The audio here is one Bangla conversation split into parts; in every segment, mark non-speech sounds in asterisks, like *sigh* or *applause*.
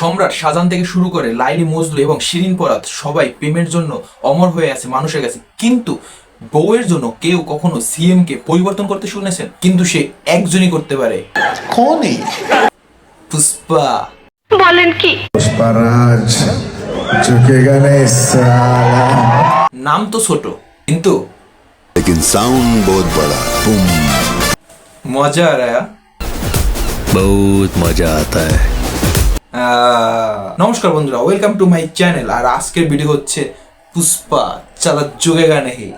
সম্রাট শাহজাহান থেকে শুরু করে লাইলি মজলু এবং শিরিন পরাত সবাই প্রেমের জন্য অমর হয়ে আছে মানুষের কাছে কিন্তু বউয়ের জন্য কেউ কখনো সিএম কে পরিবর্তন করতে শুনেছেন কিন্তু সে একজনই করতে পারে कौन है পুষ্পা বলেন কি पुष्पराज झुकेगा नहीं साला নাম তো ছোট কিন্তু लेकिन साउंड बहुत बड़ा बुम মজা আর আয়া। बहुत मजा आता है আহ, নমস্কার বন্ধুরা ওয়েলকাম টু মাই চ্যানেল আর আজকের ভিডিও হচ্ছে পুষ্পা চালা যোগেগা নেহি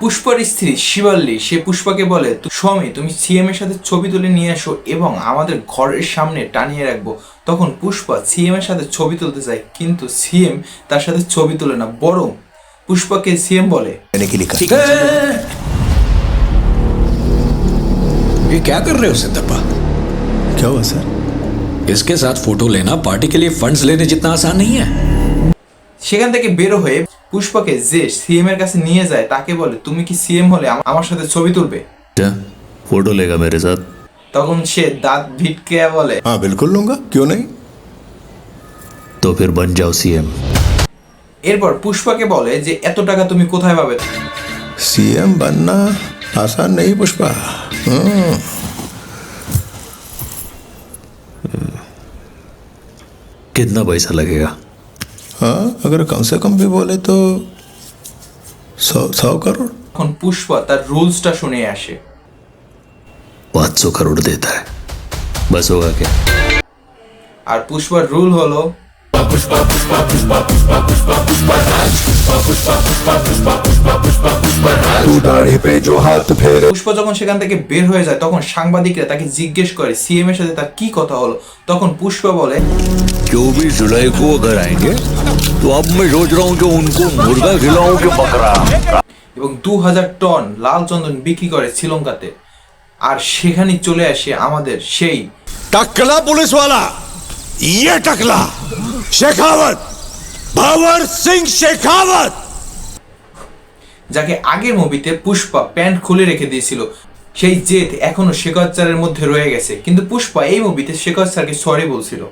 পুষ্পার স্ত্রী শিবাল্লি সে পুষ্পাকে বলে "তু- স্বামী তুমি সিএম এর সাথে ছবি তুলে নিয়ে আসো এবং আমাদের ঘরের সামনে টানিয়ে রাখবো তখন পুষ্পা সিএম এর সাথে ছবি তুলতে যায় কিন্তু সিএম তার সাথে ছবি তুলে না বরং পুষ্পাকে সিএম বলে मैंने के लिए कहा ये क्या कर रहे हो सिद्धप्पा क्या हुआ सर इसके साथ फोटो लेना पार्टी के लिए फंड्स लेने जितना आसान नहीं है সেখান থেকে বেরো হয়ে পুষ্পাকে যে সিএম এর কাছে নিয়ে যায় তাকে বলে তুমি কি সিএম হলে আম- আমার সাথে ছবি তুলবে क्या फोटो लेगा मेरे साथ তখন সে দাঁত ভিটকে বলে हाँ बिल्कुल लूंगा क्यों नहीं तो फिर बन जाओ सीएम এরপর পুষ্পাকে বলে যে এত টাকা তুমি কোথায় পাবে सीएम बनना आसान नहीं पुष्पा हम्म, कितना पैसा लगेगा हाँ अगर कम से कम भी बोले तो सौ सौ करोड़ তখন পুষ্পা তার রুলসটা শুনে আসে पाँच सौ करोड़ देता है बस होगा क्या আর পুষ্পার রুল হলো तू दाढ़ी पे जो हाथ फेरे পুষ্পা যখন সেখান থেকে বের হয়ে যায় তখন সাংবাদিকরা তাকে জিজ্ঞেস করে সিএম এর সাথে তার কি কথা হলো তখন পুষ্পা বলে चौबीस जुलाई को अगर आएंगे तो अब मैं सोच रहा हूँ कि उनको मुर्गा खिलाऊं कि बकरा এবং দু হাজার টন লাল চন্দন বিক্রি করে শ্রীলঙ্কাতে আর সেখানেই চলে আসে আমাদের সেই टकला पुलिस वाला ये टकला शेखावत भंवर सिंह शेखावत যাকে আগের মুভিতে পুষ্পা প্যান্ট খুলে রেখে দিয়েছিল সেই জেদ এখনো শেখর স্যারের মধ্যে রয়ে গেছে কিন্তু পুষ্পা এই মুভিতে শেখর স্যারকে সরি বলছিল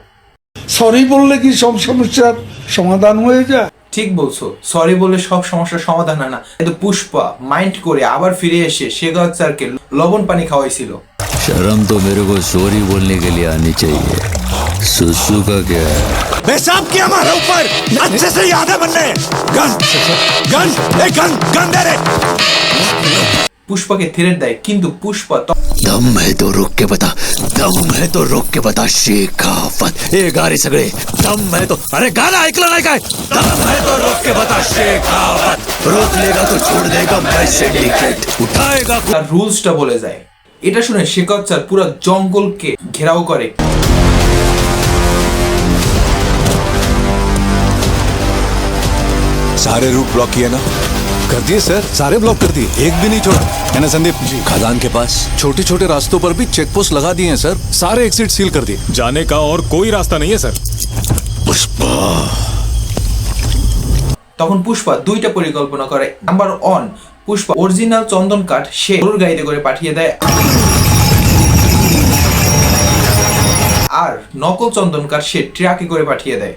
সরি বললে কি সব সমস্যার সমাধান হয়ে যায় ঠিক বলছো সরি বলে সব সমস্যার সমাধান হয় না কিন্তু পুষ্পা মাইন্ড করে আবার ফিরে এসে শেখর স্যারকে লবণ পানি খাওয়াইছিল शर्म तो मेरे को सॉरी बोलने के लिए आनी चाहिए सुसु का क्या है पेशाब किया हमारे ऊपर अच्छे से याद है बनने गन गन ए गन गन दे रे পুষ্পাকে থ্রেট দেয় কিন্তু পুষ্পা ত- दम है तो रोक के बता दम है तो रोक के बता शेखावत ए गारी सगळे दम है तो अरे गाना ऐकलं नाही काय दम है तो रोक के बता शेखावत रोक लेगा तो छोड़ देगा मैं सिंडिकेट उठाएगा তার রুলসটা বলে যায় এটা শুনে শেখর স্যার পুরো জঙ্গলকে ঘেরাও করে सारे रूट ब्लॉक किए ना कर दिए सर सारे ब्लॉक कर दिए एक भी नहीं छोड़ा है ना संदीप जी खदान के पास छोटे छोटे रास्तों पर भी चेक पोस्ट लगा दिए हैं सर सारे एग्जिट सील कर दिए जाने का और कोई रास्ता नहीं है सर তখন পুষ্পা দুইটা পরিকল্পনা করে নাম্বার ওয়ান পুষ্পা অরিজিনাল চন্দন কাঠ সে গরুর গাড়িতে করে পাঠিয়ে দেয় আর নকল চন্দন কাঠ সে ট্রাকে করে পাঠিয়ে দেয়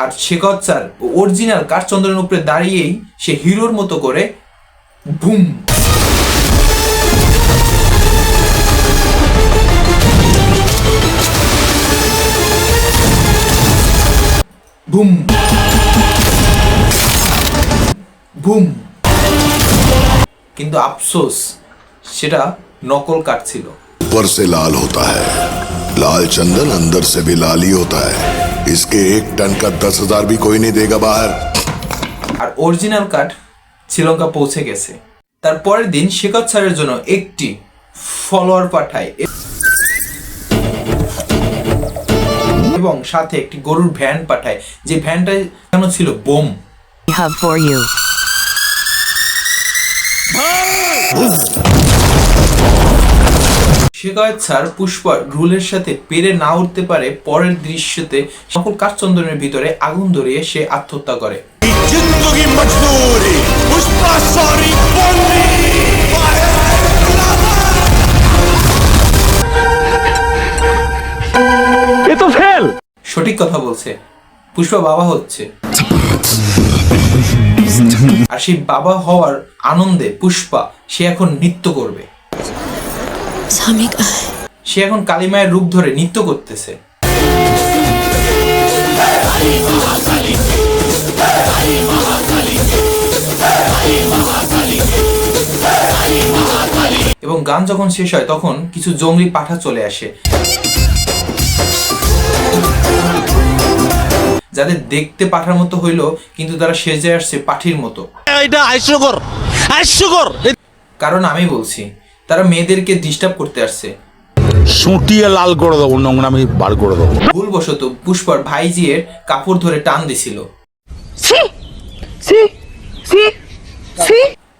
আর শেখর স্যার অরিজিনাল কাঠ চন্দনের উপরে দাঁড়িয়েই সে হিরোর মতো করে বুম বুম বুম কিন্তু আফসোস সেটা নকল কাঠ ছিল ऊपर से लाल होता है लाल चंदन अंदर से भी लाल ही होता है इसके एक टन का दस हजार भी कोई नहीं देगा बाहर আর অরিজিনাল কাঠ শ্রীলঙ্কা পৌঁছে গেছে তার পরের দিন শেখর স্যারের জন্য একটি ফলোয়ার পাঠায় এ- এবং সাথে একটি গরুর ভ্যান পাঠায় যে ভ্যানটা কেন ছিল bomb have for you. Shekhawat sir Pushpa রুলের সাথে পেরে না উঠতে পারে পরের দৃশ্যতে সকল কাঠচন্দনের ভিতরে আগুন ধরিয়ে সে আত্মহত্যা করে। সঠিক কথা বলছে। পুষ্পা বাবা হচ্ছে। আর সেই বাবা হওয়ার আনন্দে পুষ্পা সে এখন নৃত্য করবে। সে এখন কালিমায়ের রূপ ধরে নৃত্য করতেছে। এবং গান যখন শেষ হয় তখন কিছু জঙ্গলি পাঠা চলে আসে। যাদের দেখতে পাঠার মতো হইল কিন্তু তারা সেজে আসছে পাঠির মতো। এটা হাস্যকর হাস্যকর কারণ আমি বলছি তারা মেয়েদেরকে ডিস্টার্ব করতে আসছে। সুটিয়ে লাল করে দেবো নোংরামি বার করে দেবো। ভুলবশত পুষ্পার ভাইজিয়ের কাপড় ধরে টান দিছিল।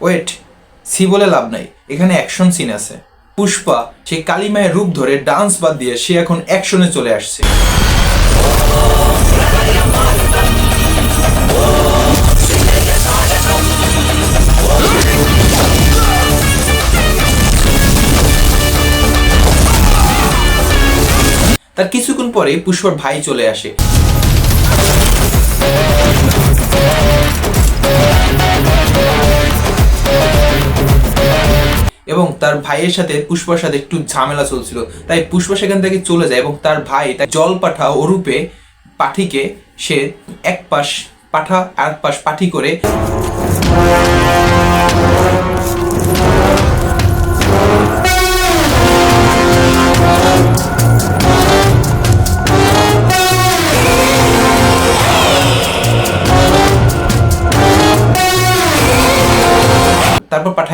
ওয়েট সি বলে লাভ নাই। এখানে অ্যাকশন সিন আছে। পুষ্পা সেই কালিমায়ের রূপ ধরে ডান্স বাদ দিয়ে সে এখন অ্যাকশনে চলে আসছে। তার কিছুক্ষণ পরে পুষ্পার ভাই চলে আসে। এবং তার ভাইয়ের সাথে পুষ্পার সাথে একটু ঝামেলা চলছিল। তাই পুষ্পা সেখান থেকে চলে যায় এবং তার ভাই তার জল পাঠা ওরূপে পাঠিকে সে এক পাশ পাঠা আর পাশ পাঠি করে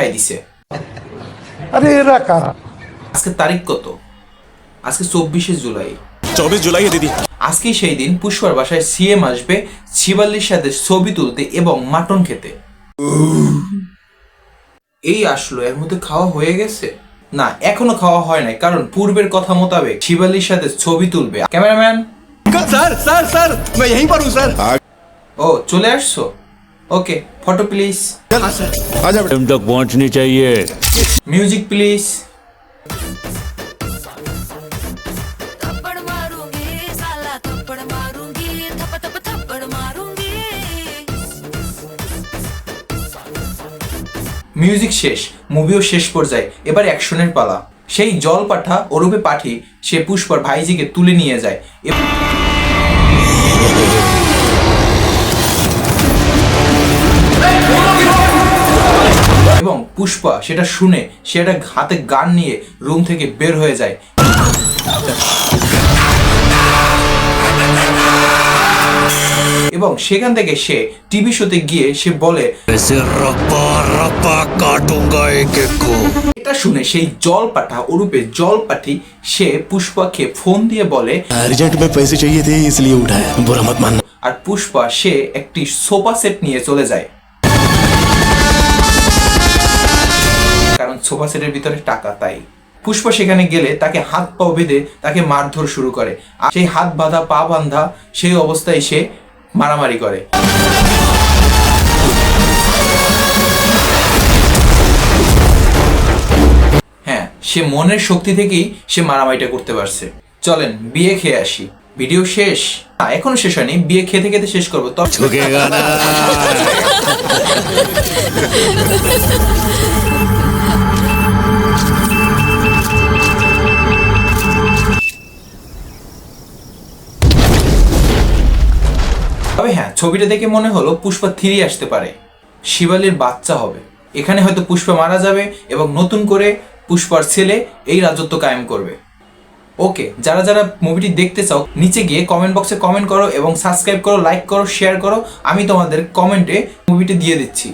পাঠাই দিছে আরে এরা কারা আজকে তারিখ কত আজকে চব্বিশে জুলাই চব্বিশ জুলাই দিদি আজকে সেই দিন পুষ্পার বাসায় সিএম আসবে শিবাল্লির সাথে ছবি তুলতে এবং মাটন খেতে এই আসলো এর মধ্যে খাওয়া হয়ে গেছে না এখনও খাওয়া হয় নাই কারণ পূর্বের কথা মোতাবেক শিবালির সাথে ছবি তুলবে ক্যামেরাম্যান স্যার স্যার স্যার ও চলে আসছো ওকে ফটো প্লিজ टाइम तक पहुंचनी चाहिए মিউজিক প্লিজ थप्पड़ मारूंगी साला थप्पड़ मारूंगी थप थप थप्पड़ मारूंगी মিউজিক শেষ মুভিও শেষ পর্যায়ে এবার অ্যাকশনের পালা সেই জল পাঠা ওরূপে পাঠি সে পুষ্পার ভাইজিকে তুলে নিয়ে যায় এব- এবং পুষ্পা সেটা শুনে সেটা হাতে গান নিয়ে রুম থেকে বের হয়ে যায় এবং সেখান থেকে সে টিভি শোতে গিয়ে সে বলে ऐसे रप्पा रप्पा काटूंगा एक एक को এটা শুনে সেই জল পাঠা ওরূপে জল পাঠি সে পুষ্পাকে ফোন দিয়ে বলে अर्जेंट में पैसे चाहिए थे इसलिए उठाया बुरा मत मानना আর পুষ্পা সে একটি সোফা সেট নিয়ে চলে যায় সোফা সেটের ভিতরে টাকা তাই। পুষ্পা সেখানে গেলে তাকে হাত পা বেঁধে তাকে মারধর শুরু করে। আর সেই হাত বাঁধা পা বাঁধা সেই অবস্থায় সে মারামারি করে। হ্যাঁ সে মনের শক্তি থেকেই সে মারামারিটা করতে পারছে। চলেন বিয়ে খেয়ে আসি। ভিডিও শেষ? না এখনও শেষ হয়নি। বিয়ে খেতে খেতে শেষ করব। তবে *laughs* ছবিটা দেখে মনে হলো পুষ্পা থ্রি আসতে পারে। শিবালির বাচ্চা হবে। এখানে হয়তো পুষ্পা মারা যাবে এবং নতুন করে পুষ্পার ছেলে এই রাজত্ব কায়েম করবে। ওকে, যারা যারা মুভিটি দেখতে চাও, নিচে গিয়ে কমেন্ট বক্সে কমেন্ট করো এবং সাবস্ক্রাইব করো লাইক করো শেয়ার করো। আমি তোমাদের কমেন্টে মুভিটি দিয়ে দিচ্ছি।